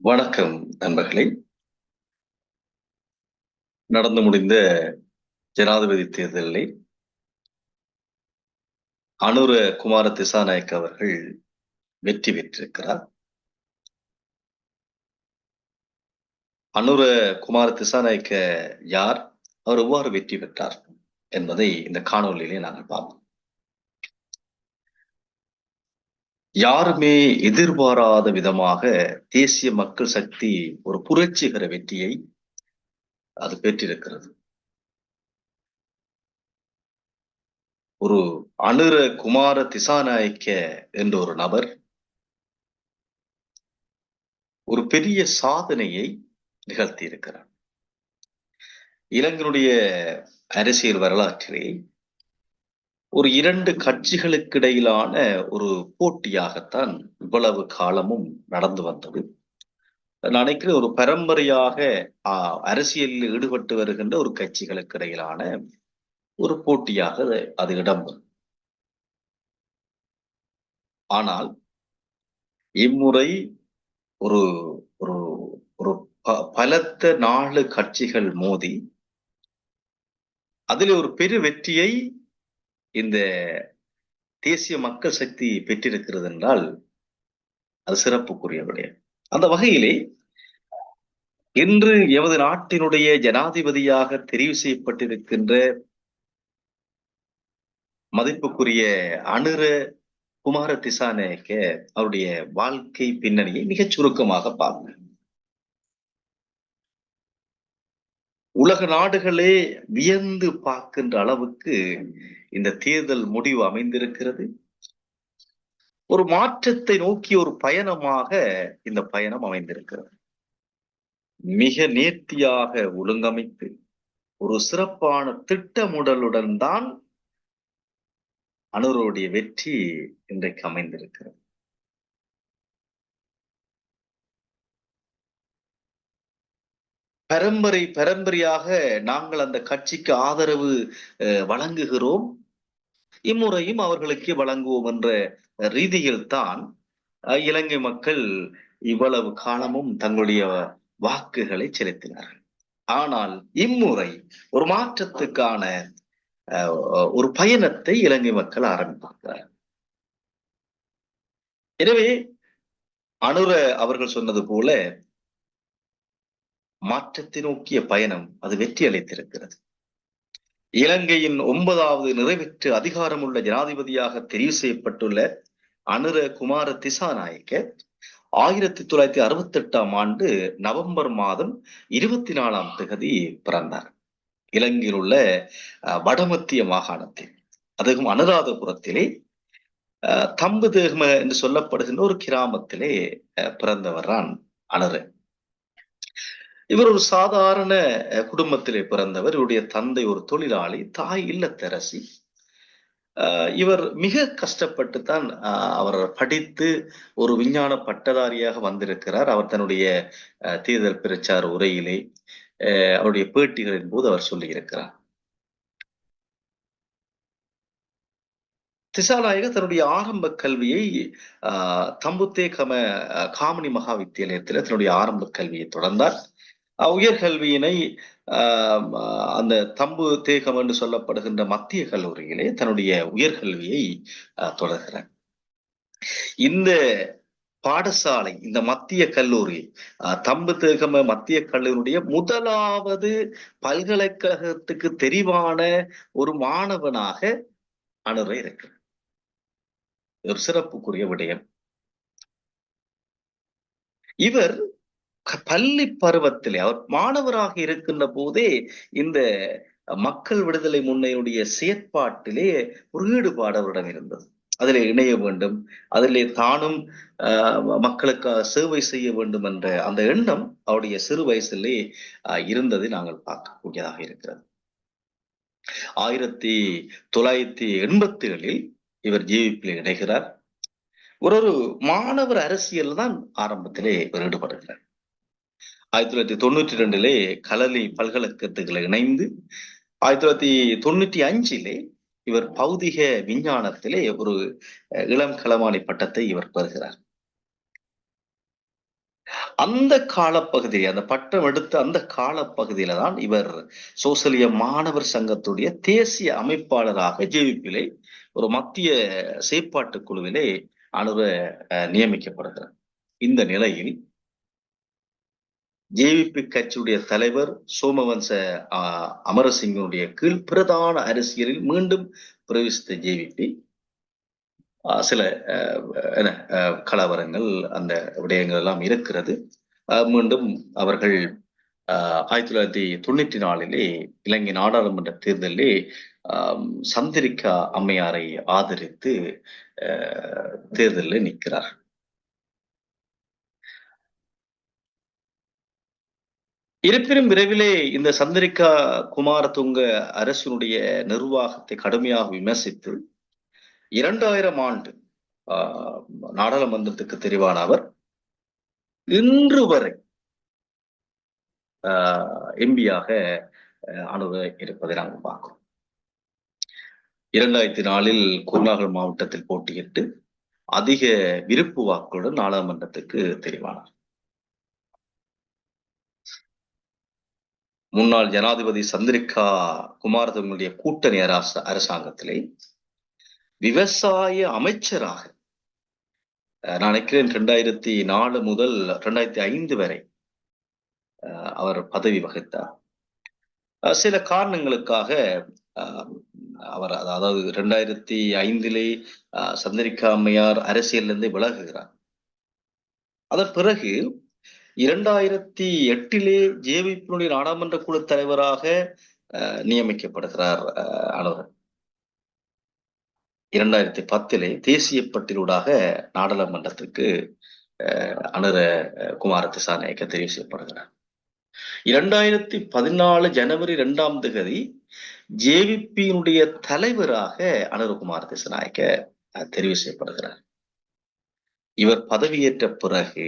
வணக்கம் நண்பர்களே. நடந்து முடிந்த ஜனாதிபதி தேர்தலில் அனுர குமார திசாநாயக் அவர்கள் வெற்றி பெற்றிருக்கிறார். அனுர குமார திசாநாயக்க யார்? அவர் எவ்வாறு வெற்றி பெற்றார் என்பதை இந்த காணொலியிலே நாங்கள் பார்ப்போம். யாருமே எதிர்பாராத விதமாக தேசிய மக்கள் சக்தி ஒரு புரட்சிகர வெற்றியை அது பெற்றிருக்கிறது. ஒரு அனுர குமார திசாநாயக்க என்ற ஒரு நபர் ஒரு பெரிய சாதனையை நிகழ்த்தி இருக்கிறார் இலங்கையினுடைய அரசியல் வரலாற்றிலே ஒரு இரண்டு கட்சிகளுக்கு இடையிலான ஒரு போட்டியாகத்தான் இவ்வளவு காலமும் நடந்து வந்தது. நான் நினைக்கிறேன் ஒரு பரம்பரையாக அரசியலில் ஈடுபட்டு வருகின்ற ஒரு கட்சிகளுக்கு இடையிலான ஒரு போட்டியாக அது இடம் ஆனால் இம்முறை ஒரு ஒரு ஒரு பலத்த நாலு கட்சிகள் மோதி அதில் ஒரு பெரு வெற்றியை இந்த தேசிய மக்கள் சக்தி பெற்றிருக்கிறது என்றால் அது சிறப்புக்குரிய விடயம். அந்த வகையிலே இன்று எமது நாட்டினுடைய ஜனாதிபதியாக தெரிவு செய்யப்பட்டிருக்கின்ற மதிப்புக்குரிய அனுர குமார திசானேக்க அவருடைய வாழ்க்கை பின்னணியை மிகச் சுருக்கமாக பார்க்க உலக நாடுகளே வியந்து பார்க்கின்ற அளவுக்கு இந்த தேர்தல் முடிவு அமைந்திருக்கிறது. ஒரு மாற்றத்தை நோக்கி ஒரு பயணமாக இந்த பயணம் அமைந்திருக்கிறது. மிக நேர்த்தியாக ஒழுங்கமைத்து ஒரு சிறப்பான திட்டமுடலுடன் தான் அனுருடைய வெற்றி இன்றைக்கு அமைந்திருக்கிறது. பரம்பரை பரம்பரையாக நாங்கள் அந்த கட்சிக்கு ஆதரவு வழங்குகிறோம். இம்முறையும் அவர்களுக்கு வழங்குவோம் என்ற ரீதியில் தான் இலங்கை மக்கள் இவ்வளவு காலமும் தங்களுடைய வாக்குகளை செலுத்தினார்கள். ஆனால் இம்முறை ஒரு மாற்றத்துக்கான ஒரு பயணத்தை இலங்கை மக்கள் ஆரம்பித்திருக்கிறார் எனவே அனுர அவர்கள் சொன்னது போல மாற்றத்தை நோக்கிய பயணம் அது வெற்றி அளித்திருக்கிறது இலங்கையின் ஒன்பதாவது நிறைவேற்று அதிகாரமுள்ள ஜனாதிபதியாக தெரிவு செய்யப்பட்டுள்ள அனுர குமார திசாநாயக்க ஆயிரத்தி தொள்ளாயிரத்தி அறுபத்தி எட்டாம் ஆண்டு நவம்பர் மாதம் இருபத்தி நாலாம் தேதி பிறந்தார். இலங்கையில் உள்ள வடமத்திய மாகாணத்தில் அதுவும் அனுராதபுரத்திலே தம்பு தேகம என்று சொல்லப்படுகின்ற ஒரு கிராமத்திலே பிறந்தவர் தான் அனுரு இவர் ஒரு சாதாரண குடும்பத்திலே பிறந்தவர். இவருடைய தந்தை ஒரு தொழிலாளி தாய் இல்லத்தரசி. இவர் மிக கஷ்டப்பட்டு தான் அவர் படித்து ஒரு விஞ்ஞான பட்டதாரியாக வந்திருக்கிறார். அவர் தன்னுடைய தேர்தல் பிரச்சார உரையிலே அவருடைய பேட்டிகளின் போது அவர் சொல்லியிருக்கிறார். திசாநாயகர் தன்னுடைய ஆரம்ப கல்வியை ஆஹ் தம்புத்தே கம காமினி மகா வித்தியாலயத்தில் தன்னுடைய ஆரம்ப கல்வியை தொடர்ந்தார். உயர்கல்வியினை அந்த தம்பு தேகம் என்று சொல்லப்படுகின்ற மத்திய கல்லூரியிலே தன்னுடைய உயர்கல்வியை தொடர்கிறார். இந்த பாடசாலை இந்த மத்திய கல்லூரி தம்பு தேகம மத்திய கல்லூரியுடைய முதலாவது பல்கலைக்கழகத்துக்கு தெரிவான ஒரு மாணவனாக அணுற இருக்கிறார். ஒரு சிறப்புக்குரிய விடயம். இவர் பள்ளி பருவத்திலே அவர் மாணவராக இருக்கின்ற போதே இந்த மக்கள் விடுதலை முன்னையுடைய செயற்பாட்டிலே ஒரு ஈடுபாடு அவரிடம் இருந்தது. அதிலே இணைய வேண்டும் அதிலே தானும் மக்களுக்கு சேவை செய்ய வேண்டும் என்ற அந்த எண்ணம் அவருடைய சிறு வயசிலே இருந்ததை நாங்கள் பார்க்கக்கூடியதாக இருக்கிறது. ஆயிரத்தி தொள்ளாயிரத்தி எண்பத்தி ஏழில் இவர் ஜீவிப்பில் இணைகிறார். ஒரு ஒரு மாணவர் அரசியல் தான் ஆரம்பத்திலே இவர் ஈடுபடுகிறார் ஆயிரத்தி தொள்ளாயிரத்தி தொண்ணூற்றி ரெண்டிலே கலலி பல்கலைக்கழகத்துல இணைந்து ஆயிரத்தி தொள்ளாயிரத்தி தொண்ணூற்றி அஞ்சிலே இவர் பௌதிக விஞ்ஞானத்திலே ஒரு இளம் களமானி பட்டத்தை இவர் பெறுகிறார். அந்த காலப்பகுதியில் அந்த பட்டம் எடுத்த அந்த காலப்பகுதியில தான் இவர் சோசலிய மாணவர் சங்கத்துடைய தேசிய அமைப்பாளராக ஜேவிபிலே ஒரு மத்திய செயற்பாட்டு குழுவிலே அனுர நியமிக்கப்படுகிறார். இந்த நிலையில் ஜேவிபி கட்சியுடைய தலைவர் சோமவன்ச அமரசிங்கனுடைய கீழ் பிரதான அரசியலில் மீண்டும் பிரவேசித்த ஜேவிபி. சில என்ன கலவரங்கள் அந்த விடயங்கள் எல்லாம் இருக்கிறது. மீண்டும் அவர்கள் ஆயிரத்தி தொள்ளாயிரத்தி தொண்ணூற்றி நாலிலே இலங்கை நாடாளுமன்ற தேர்தலிலே சந்திரிகா அம்மையாரை ஆதரித்து தேர்தலில் நிற்கிறார் இருப்பினும் விரைவிலே இந்த சந்திரிகா குமாரதுங்க அரசினுடைய நிர்வாகத்தை கடுமையாக விமர்சித்து இரண்டாயிரம் ஆண்டு நாடாளுமன்றத்துக்கு தெரிவான அவர் இன்று வரை எம்பியாக அணுக இருப்பதை நாங்கள் பார்க்கிறோம். இரண்டாயிரத்தி நாலில் குருநாகல் மாவட்டத்தில் போட்டியிட்டு அதிக விருப்பு வாக்குடன் நாடாளுமன்றத்துக்கு தெரிவானார். முன்னாள் ஜனாதிபதி சந்திரிகா குமாரதங்களுடைய கூட்டணி அரச அரசாங்கத்திலே விவசாய அமைச்சராக நான் நினைக்கிறேன் ரெண்டாயிரத்தி நாலு முதல் ரெண்டாயிரத்தி ஐந்து வரை அவர் பதவி வகித்தார். சில காரணங்களுக்காக அவர் அதாவது ரெண்டாயிரத்தி ஐந்திலே சந்திரிகா அம்மையார் அரசியலிருந்து விலகுகிறார். அதன் பிறகு இரண்டாயிரத்தி எட்டிலே ஜேவிபியினுடைய நாடாளுமன்ற குழு தலைவராக நியமிக்கப்படுகிறார் அனுரன். இரண்டாயிரத்தி பத்திலே தேசிய பட்டியலூடாக நாடாளுமன்றத்திற்கு அனுர குமார திசாநாயக்க தெரிவு செய்யப்படுகிறார். இரண்டாயிரத்தி பதினாலு ஜனவரி இரண்டாம் தேதி ஜேவிபியினுடைய தலைவராக அனுரகுமார் திசநாயக்க தெரிவு செய்யப்படுகிறார். இவர் பதவியேற்ற பிறகு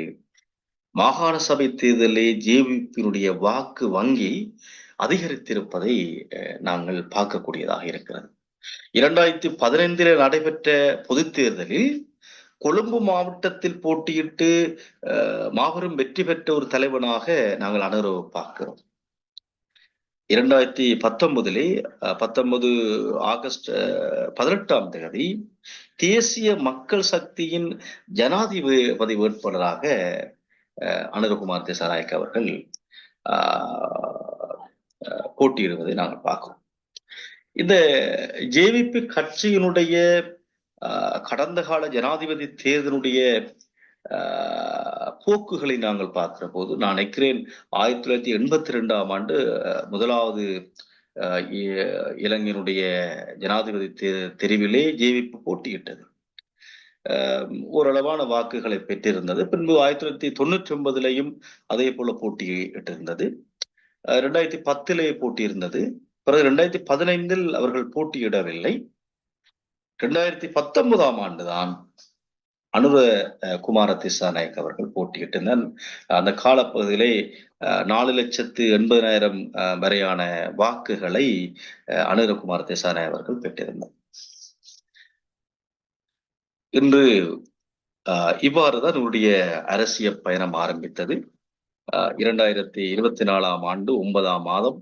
மாகாண சபை தேர்தலே ஜேவிபியினுடைய வாக்கு வங்கி அதிகரித்திருப்பதை நாங்கள் பார்க்கக்கூடியதாக இருக்கிறது. இரண்டாயிரத்தி பதினைந்தில் நடைபெற்ற பொது தேர்தலில் கொழும்பு மாவட்டத்தில் போட்டியிட்டு மாபெரும் வெற்றி பெற்ற ஒரு தலைவனாக நாங்கள் அனுரவு பார்க்கிறோம். இரண்டாயிரத்தி பத்தொன்பதிலே பத்தொன்பது ஆகஸ்ட் பதினெட்டாம் தேதி தேசிய மக்கள் சக்தியின் ஜனாதிபதி வேட்பாளராக அனுரகுமார் தேசாராயக் அவர்கள் போட்டியிடுவதை நாங்கள் பார்க்கிறோம். இந்த ஜேவிபி கட்சியினுடைய கடந்த கால ஜனாதிபதி தேர்தலுடைய போக்குகளை நாங்கள் பார்க்கிற போது நான் நினைக்கிறேன் ஆயிரத்தி தொள்ளாயிரத்தி எண்பத்தி ரெண்டாம் ஆண்டு முதலாவது இளைஞனுடைய ஜனாதிபதி தெரிவிலே ஜேவிபி போட்டியிட்டது. ஓரளவான வாக்குகளை பெற்றிருந்தது. பின்பு ஆயிரத்தி தொள்ளாயிரத்தி தொண்ணூற்றி ஒன்பதுலையும் அதே போல போட்டியிட்டிருந்தது. ரெண்டாயிரத்தி பத்திலே போட்டியிருந்தது. பிறகு ரெண்டாயிரத்தி பதினைந்தில் அவர்கள் போட்டியிடவில்லை. ரெண்டாயிரத்தி பத்தொன்பதாம் ஆண்டுதான் அனுர குமார திசாநாயக் அவர்கள் போட்டியிட்டிருந்தார். அந்த காலப்பகுதியிலே நாலு லட்சத்து எண்பதாயிரம் வரையான வாக்குகளை அனுரகுமார் திசாநாயக் அவர்கள் பெற்றிருந்தார். இன்று இவ்வாறுதான் இவருடைய அரசியல் பயணம் ஆரம்பித்தது. இரண்டாயிரத்தி இருபத்தி நாலாம் ஆண்டு ஒன்பதாம் மாதம்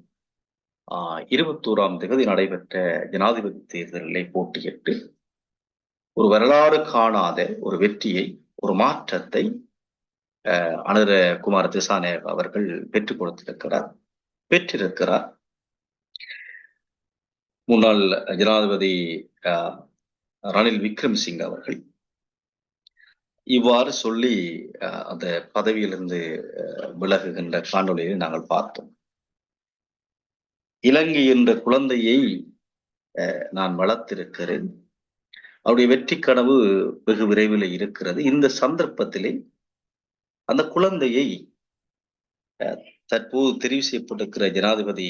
இருபத்தோராம் தேதி நடைபெற்ற ஜனாதிபதி தேர்தலிலே போட்டியிட்டு ஒரு வரலாறு காணாத ஒரு வெற்றியை ஒரு மாற்றத்தை அனுர குமார திசாநாயக் அவர்கள் பெற்றுக் கொடுத்திருக்கிறார் பெற்றிருக்கிறார். முன்னாள் ஜனாதிபதி ரணில் விக்ரம்சிங் அவர்கள். இவ்வாறு சொல்லி அந்த பதவியிலிருந்து விலகுகின்ற காணொலியை நாங்கள் பார்த்தோம். இலங்கை என்ற குழந்தையை நான் வளர்த்திருக்கிறேன். அவருடைய வெற்றி கனவு வெகு விரைவில் இருக்கிறது. இந்த சந்தர்ப்பத்திலே அந்த குழந்தையை தற்போது தெரிவு செய்யப்பட்டிருக்கிற ஜனாதிபதி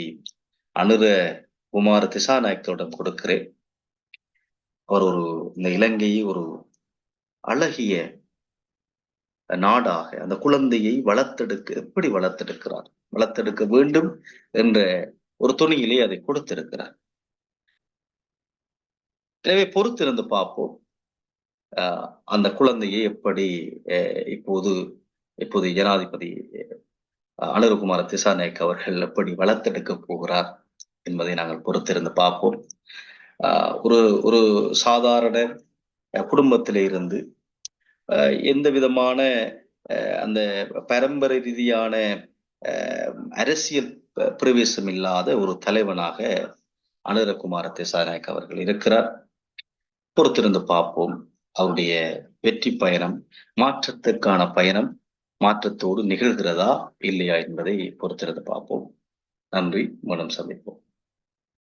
அனுர குமார் திசாநாயக்கத்திடம் கொடுக்கிறேன். அவர் ஒரு இந்த இலங்கையை ஒரு அழகிய நாடாக அந்த குழந்தையை வளர்த்தெடுக்க எப்படி வளர்த்தெடுக்கிறார்? வளர்த்தெடுக்க வேண்டும் என்ற ஒரு துணியிலே அதை கொடுத்திருக்கிறார். எனவே பொறுத்திருந்து பார்ப்போம். அந்த குழந்தையை எப்படி இப்போது இப்போது ஜனாதிபதி அனுருகுமார திசாநாயக் அவர்கள் எப்படி வளர்த்தெடுக்க போகிறார் என்பதை நாங்கள் பொறுத்திருந்து பார்ப்போம். ஒரு ஒரு சாதாரண குடும்பத்தில இருந்து எந்த விதமான அந்த பரம்பரை ரீதியான அரசியல் பிரவேசம் இல்லாத ஒரு தலைவனாக அனுரகுமார திசாநாயக் அவர்கள் இருக்கிறார். பொறுத்திருந்து பார்ப்போம் அவருடைய வெற்றி பயணம் மாற்றத்திற்கான பயணம் மாற்றத்தோடு நிகழ்கிறதா இல்லையா என்பதை பொறுத்திருந்து பார்ப்போம். நன்றி மனம் சந்திப்போம்.